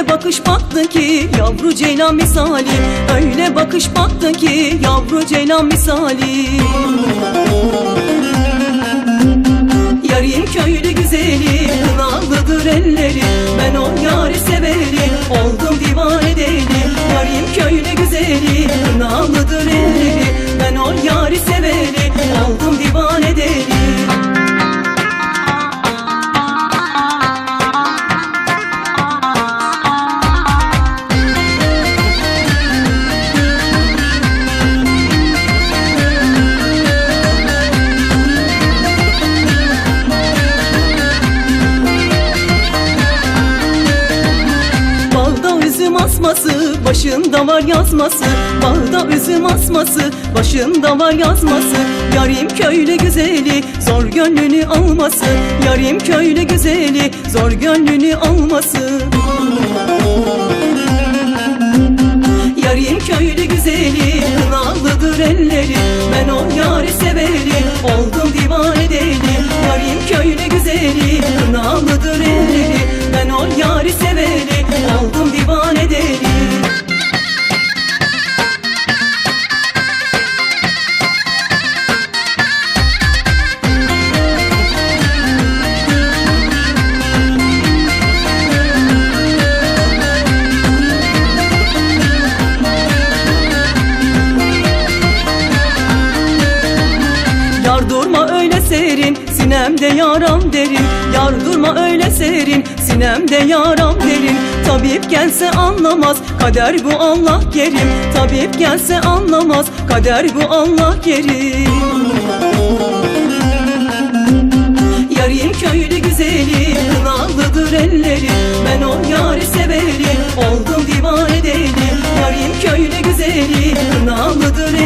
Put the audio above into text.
Öyle bakış baktın ki Yavru ceylan misali. Öyle bakış baktın ki Yavru ceylan misali asması, başında var yazması Bağda üzüm asması, başında var yazması. Yarim köylü güzeli, zor gönlünü alması. Yarim köylü güzeli, zor gönlünü alması. Yarim köylü güzeli, kınalıdır elleri. Ben o yari severi, oldum divane deli Yarim köylü güzeli, Sinemde yaram derin Yar durma öyle serin. Sinemde yaram derin Tabip gelse anlamaz Kader bu Allah kerim. Tabip gelse anlamaz Kader bu Allah kerim. Yarim köylü güzeli Kınalıdır elleri. Ben o yari severim Oldum divane deli Yarim köylü güzeli Kınalıdır